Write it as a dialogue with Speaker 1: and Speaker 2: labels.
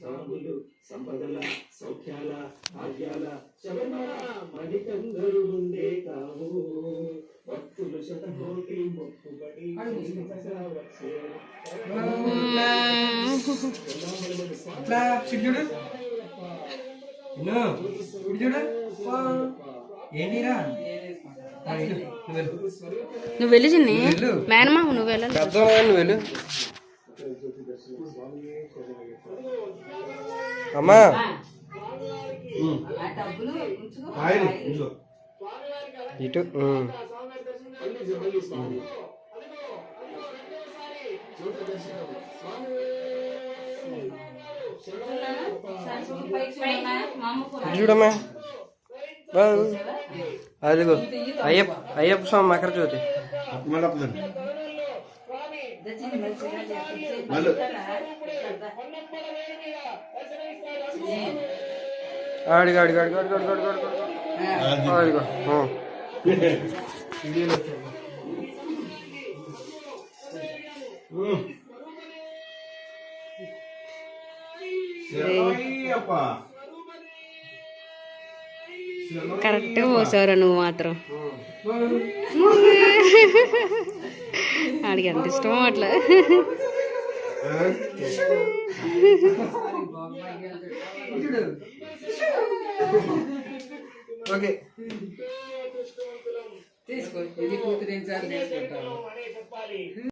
Speaker 1: సాములు సంపదల సౌఖ్యాల భాగ్యాల శరణ మణికందరు ఉండే కావు. భక్తులు శతకోటి మొక్కుబడి
Speaker 2: చూడు చూడు ఏంటిరా? నువ్వు వెళ్ళు.
Speaker 3: చిన్ని. మేనమామ నువ్వు వెళ్ళాలి
Speaker 2: నువ్వు వెళ్ళు. అమ్మా. ఇటు. చూడమ్మా. బాగు. అదిగో అయ్యప్ప అయ్యప్ప స్వామి మకర జ్యోతి ఆడిగా ఆడిగా ఆడిగా ఆడిగా ఆడిగా ఆడిగా ఆడిగా అదిగో ఆ.
Speaker 3: కరెక్ట్గా పోసావురా నువ్వు మాత్రం? ఆడికి ఎంత ఇష్టమో అట్లా.
Speaker 2: ఓకే.
Speaker 4: తీసుకో ఇది కూతురు ఏం సార్ తీసుకుంటావు